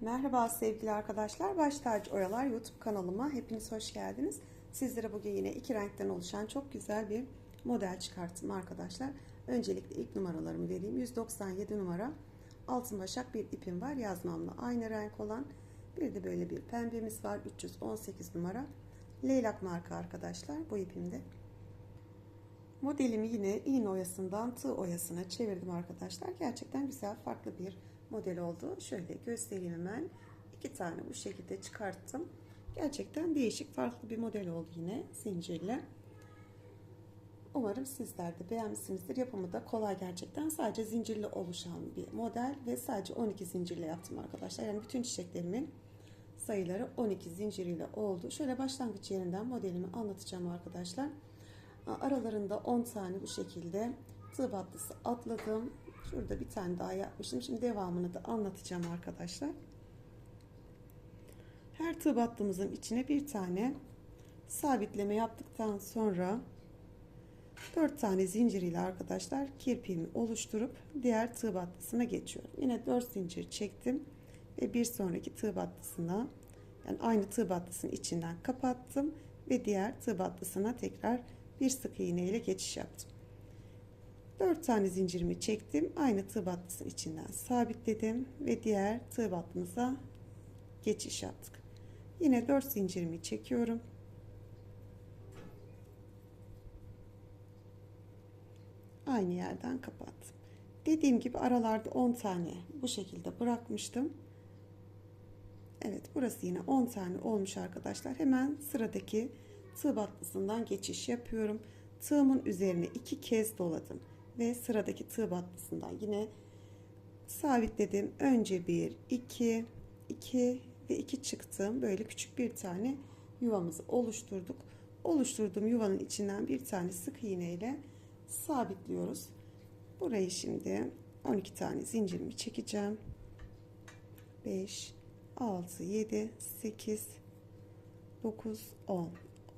Merhaba sevgili arkadaşlar. Baş tacı oyalar YouTube kanalıma hepiniz hoş geldiniz. Sizlere bugün yine iki renkten oluşan çok güzel bir model çıkarttım arkadaşlar. Öncelikle ilk numaralarımı vereyim. 197 numara altın başak bir ipim var yazmamla aynı renk olan. Bir de böyle bir pembemiz var 318 numara. Leylak marka arkadaşlar bu ipimde. Modelimi yine iğne oyasından tığ oyasına çevirdim arkadaşlar. Gerçekten güzel farklı bir model oldu. Şöyle göstereyim hemen. İki tane bu şekilde çıkarttım. Gerçekten değişik farklı bir model oldu yine zincirle. Umarım sizler de beğenmişsinizdir. Yapımı da kolay gerçekten. Sadece zincirle oluşan bir model ve sadece 12 zincirle yaptım arkadaşlar. Yani bütün çiçeklerimin sayıları 12 zinciriyle oldu. Şöyle başlangıç yerinden modelimi anlatacağım arkadaşlar. Aralarında 10 tane bu şekilde tığ battısı atladım. Şurada bir tane daha yapmışım. Şimdi devamını da anlatacağım arkadaşlar. Her tığ battığımızın içine bir tane sabitleme yaptıktan sonra 4 tane zincir ile arkadaşlar kirpiğimi oluşturup diğer tığ battısına geçiyorum. Yine 4 zincir çektim ve bir sonraki tığ battısına yani aynı tığ battısının içinden kapattım ve diğer tığ battısına tekrar bir sık iğne ile geçiş yaptım. 4 tane zincirimi çektim. Aynı tığ battısının içinden sabitledim ve diğer tığ battımıza geçiş yaptık. Yine 4 zincirimi çekiyorum. Aynı yerden kapattım. Dediğim gibi aralarda 10 tane bu şekilde bırakmıştım. Evet burası yine 10 tane olmuş arkadaşlar. Hemen sıradaki tığ battısından geçiş yapıyorum. Tığımın üzerine iki kez doladım ve sıradaki tığ battısından yine sabitledim. Önce bir, iki, iki ve iki çıktım. Böyle küçük bir tane yuvamızı oluşturduk. Oluşturduğum yuvanın içinden bir tane sık iğne ile sabitliyoruz. Burayı şimdi 12 tane zincirimi çekeceğim. 5, 6, 7, 8, 9, 10,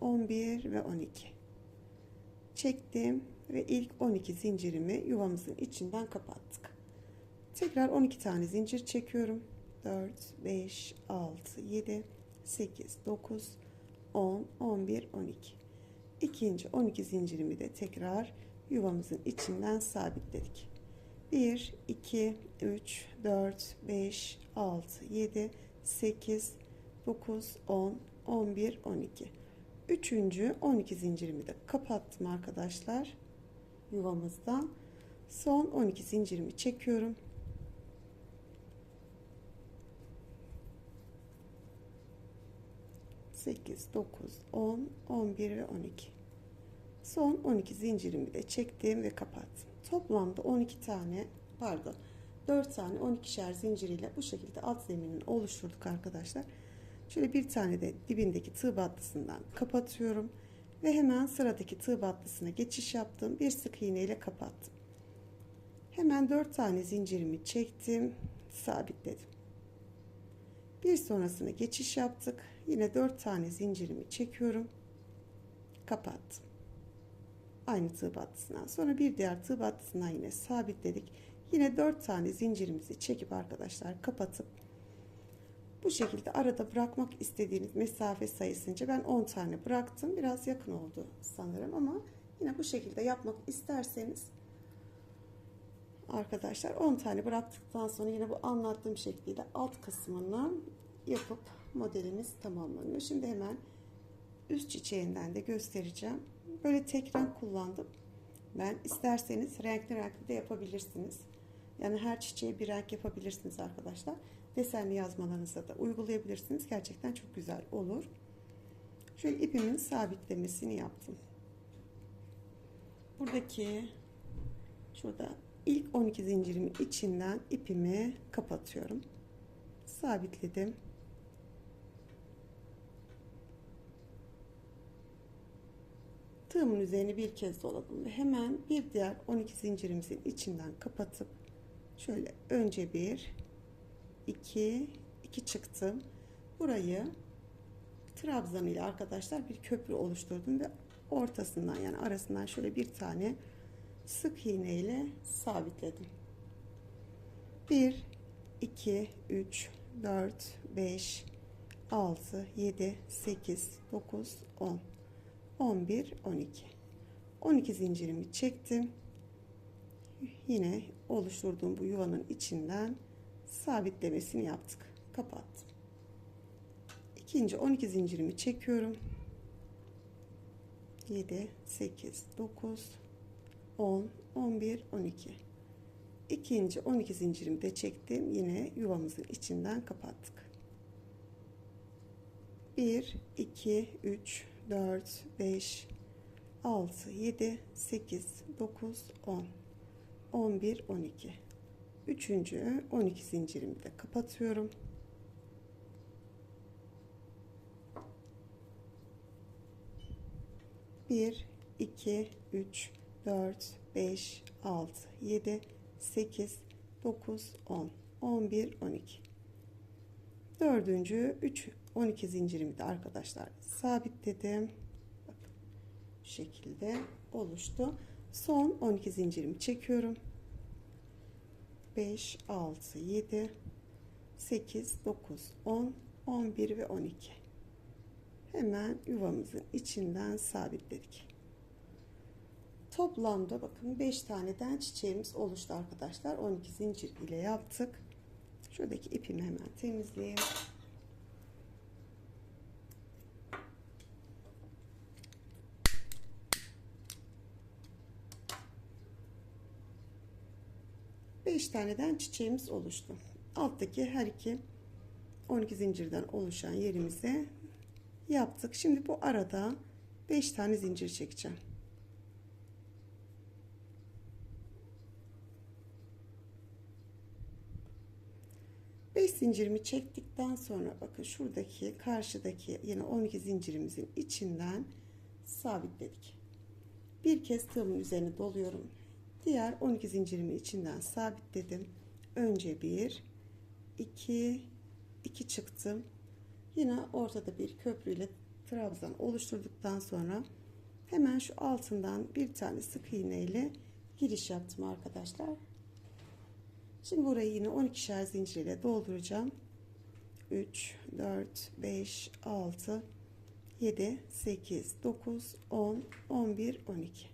11 ve 12. Çektim ve ilk 12 zincirimi yuvamızın içinden kapattık. Tekrar 12 tane zincir çekiyorum. 4, 5, 6, 7, 8, 9, 10, 11, 12. İkinci 12 zincirimi de tekrar yuvamızın içinden sabitledik. 1, 2, 3, 4, 5, 6, 7, 8, 9, 10, 11, 12. Üçüncü 12 zincirimi de kapattım arkadaşlar. Yuvamızdan. Son 12 zincirimi çekiyorum. Sekiz, dokuz, on, on bir ve on iki. Son 12 zincirimi de çektim ve kapattım. Toplamda 12 tane pardon 4 tane 12'şer zinciriyle bu şekilde alt zeminini oluşturduk arkadaşlar. Şöyle bir tane de dibindeki tığ battısından kapatıyorum. Ve hemen sıradaki tığ battısına geçiş yaptım. Bir sık iğne ile kapattım. Hemen 4 tane zincirimi çektim. Sabitledim. Bir sonrasına geçiş yaptık. Yine 4 tane zincirimi çekiyorum. Kapattım. Aynı tığ battısından sonra bir diğer tığ battısından yine sabitledik. Yine 4 tane zincirimizi çekip arkadaşlar kapatıp bu şekilde arada bırakmak istediğiniz mesafe sayısınca ben 10 tane bıraktım. Biraz yakın oldu sanırım ama yine bu şekilde yapmak isterseniz arkadaşlar 10 tane bıraktıktan sonra yine bu anlattığım şekliyle alt kısmını yapıp modelimiz tamamlanıyor. Şimdi hemen üst çiçeğinden de göstereceğim. Böyle tek renk kullandım. Ben isterseniz renkli renkli de yapabilirsiniz. Yani her çiçeğe bir renk yapabilirsiniz arkadaşlar desenli yazmalarınıza da uygulayabilirsiniz. Gerçekten çok güzel olur. Şöyle ipimin sabitlemesini yaptım. Buradaki şurada ilk 12 zincirimin içinden ipimi kapatıyorum. Sabitledim. Tığımın üzerine bir kez doladım ve hemen bir diğer 12 zincirimizin içinden kapatıp şöyle önce bir 2 2 çıktım. Burayı trabzan ile arkadaşlar bir köprü oluşturdum ve ortasından yani arasından şöyle bir tane sık iğne ile sabitledim. 1 2 3 4, 5, 6, 7, 8, 9, 10, 11, 12. 12 zincirimi çektim. Yine oluşturduğum bu yuvanın içinden sabitlemesini yaptık. Kapattım. İkinci 12 zincirimi çekiyorum. 7, 8, 9, 10, 11, 12. İkinci 12 zincirimi de çektim. Yine yuvamızın içinden kapattık. 1, 2, 3, 4, 5, 6, 7, 8, 9, 10, 11, 12. Üçüncü 12 zincirimi de kapatıyorum. Bir, iki, üç, dört, beş, altı, yedi, sekiz, dokuz, on, on bir, on iki. Dördüncü üç, on iki zincirimi de arkadaşlar sabitledim. Bakın şekilde oluştu. Son 12 zincirimi çekiyorum. 5, 6, 7, 8, 9, 10, 11 ve 12. Hemen yuvamızın içinden sabitledik. Toplamda bakın 5 taneden çiçeğimiz oluştu arkadaşlar. 12 zincir ile yaptık. Şuradaki ipimi hemen temizleyeyim. Beş taneden çiçeğimiz oluştu. Alttaki her iki 12 zincirden oluşan yerimize yaptık. Şimdi bu arada 5 tane zincir çekeceğim. Beş zincirimi çektikten sonra bakın şuradaki karşıdaki yine 12 zincirimizin içinden sabitledik. Bir kez tığımın üzerine doluyorum. Diğer 12 zincirimi içinden sabitledim. Önce bir, iki, iki çıktım. Yine ortada bir köprüyle trabzan oluşturduktan sonra hemen şu altından bir tane sık iğne ile giriş yaptım arkadaşlar. Şimdi burayı yine 12'şer zincir ile dolduracağım. 3, 4, 5, 6, 7, 8, 9, 10, 11, 12.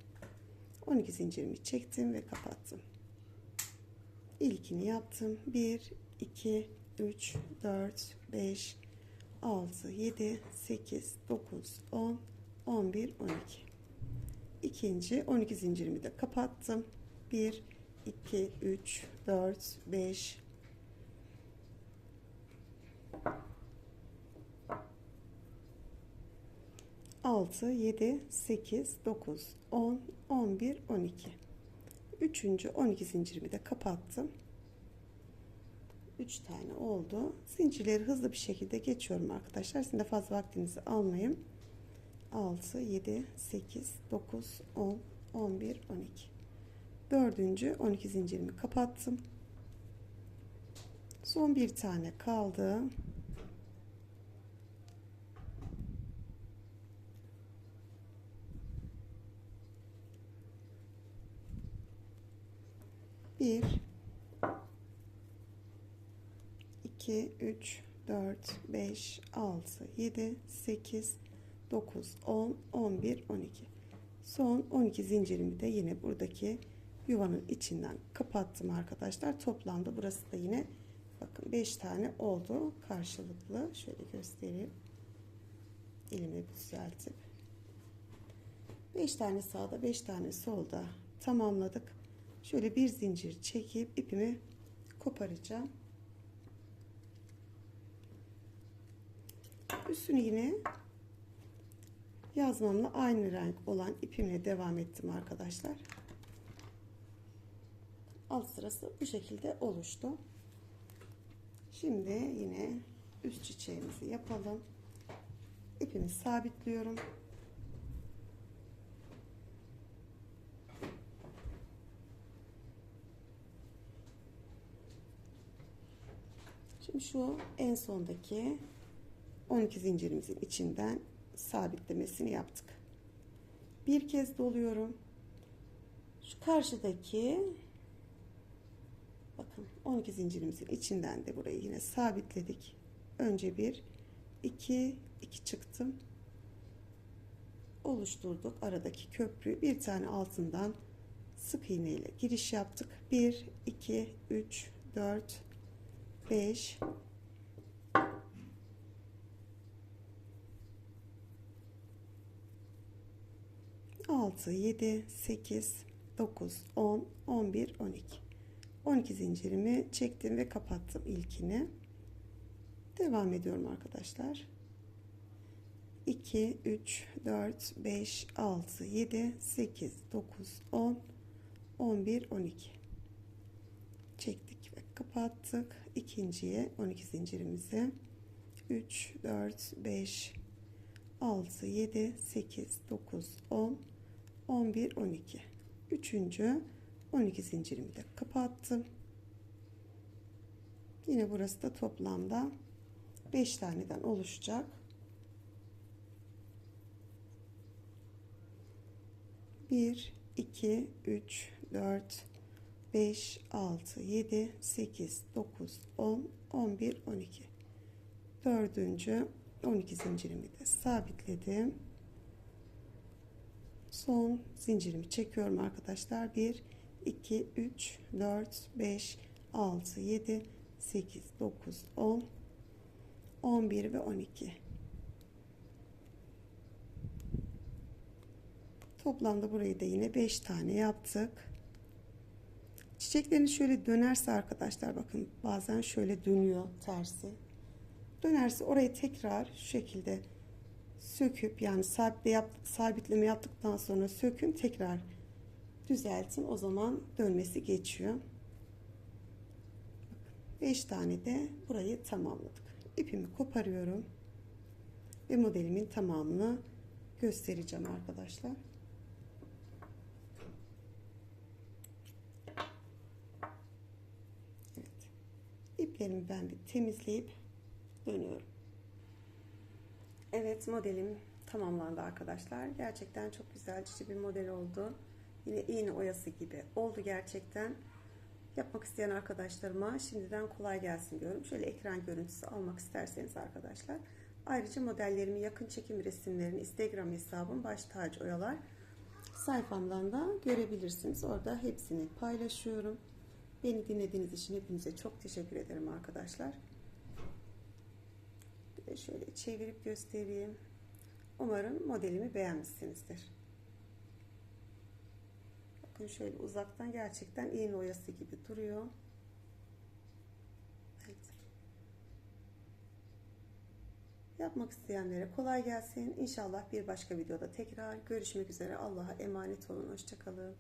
12 zincirimi çektim ve kapattım. İlkini yaptım. 1, 2, 3, 4, 5, 6, 7, 8, 9, 10, 11, 12. İkinci 12 zincirimi de kapattım. 1, 2, 3, 4, 5, 6, 7, 8, 9, 10, 11, 12. Üçüncü 12 zincirimi de kapattım. 3 tane oldu. Zincirleri hızlı bir şekilde geçiyorum arkadaşlar. Sizin de fazla vaktinizi almayayım. 6, 7, 8, 9, 10, 11, 12. Dördüncü 12 zincirimi kapattım. Son bir tane kaldı. Bir, 2, 3, 4, 5, 6, 7, 8, 9, 10, 11, 12. Son 12 zincirimi de yine buradaki yuvanın içinden kapattım arkadaşlar. Toplamda burası da yine bakın 5 tane oldu karşılıklı. Şöyle göstereyim. Elimi düzeltip. 5 tane sağda 5 tane solda tamamladık. Şöyle bir zincir çekip ipimi koparacağım. Üstünü yine yazmamla aynı renk olan ipimle devam ettim arkadaşlar. Alt sırası bu şekilde oluştu. Şimdi yine üst çiçeğimizi yapalım. İpimi sabitliyorum. Şu en sondaki 12 zincirimizin içinden sabitlemesini yaptık. Bir kez doluyorum. Şu karşıdaki bakın Bakın 12 zincirimizin içinden de burayı yine sabitledik. Önce bir, iki, iki çıktım. Oluşturduk aradaki köprüyü. Bir tane altından sık iğne ile giriş yaptık. 1, 2, 3, 4, 5, 6, 7, 8, 9, 10, 11, 12. 12 zincirimi çektim ve kapattım ilkini. Devam ediyorum arkadaşlar. 2, 3, 4, 5, 6, 7, 8, 9, 10, 11, 12. Çektik kapattık. İkinciye 12 zincirimizi 3, 4, 5, 6, 7, 8, 9, 10, 11, 12. Üçüncü 12 zincirimi de kapattım. Yine burası da toplamda 5 taneden oluşacak. Bir, iki, üç, dört, beş, altı, yedi, sekiz, dokuz, on, on bir, on iki. Dördüncü 12 zincirimi de sabitledim. Son zincirimi çekiyorum arkadaşlar. 1 2 3 4 5 6 7 8 9 10 11 ve 12. Toplamda burayı da yine 5 tane yaptık. Çiçeklerini şöyle dönerse arkadaşlar bakın bazen şöyle dönüyor tersi. Dönerse orayı tekrar şu şekilde söküp yani sabitle yap, sabitleme yaptıktan sonra sökün tekrar düzeltin. O zaman dönmesi geçiyor. 5 tane de burayı tamamladık. İpimi koparıyorum. Ve modelimin tamamını göstereceğim arkadaşlar. Evet. İplerimi ben bir temizleyip dönüyorum. Evet modelim tamamlandı arkadaşlar. Gerçekten çok güzel cici bir model oldu. Yine iğne oyası gibi oldu gerçekten. Yapmak isteyen arkadaşlarıma şimdiden kolay gelsin diyorum. Şöyle ekran görüntüsü almak isterseniz arkadaşlar. Ayrıca modellerimi yakın çekim resimlerini Instagram hesabım baş tacı oyalar sayfamdan da görebilirsiniz. Orada hepsini paylaşıyorum. Beni dinlediğiniz için hepinize çok teşekkür ederim arkadaşlar. Bir de şöyle çevirip göstereyim. Umarım modelimi beğenmişsinizdir. Bakın şöyle uzaktan gerçekten iğne oyası gibi duruyor. Evet. Yapmak isteyenlere kolay gelsin. İnşallah bir başka videoda tekrar görüşmek üzere. Allah'a emanet olun. Hoşçakalın.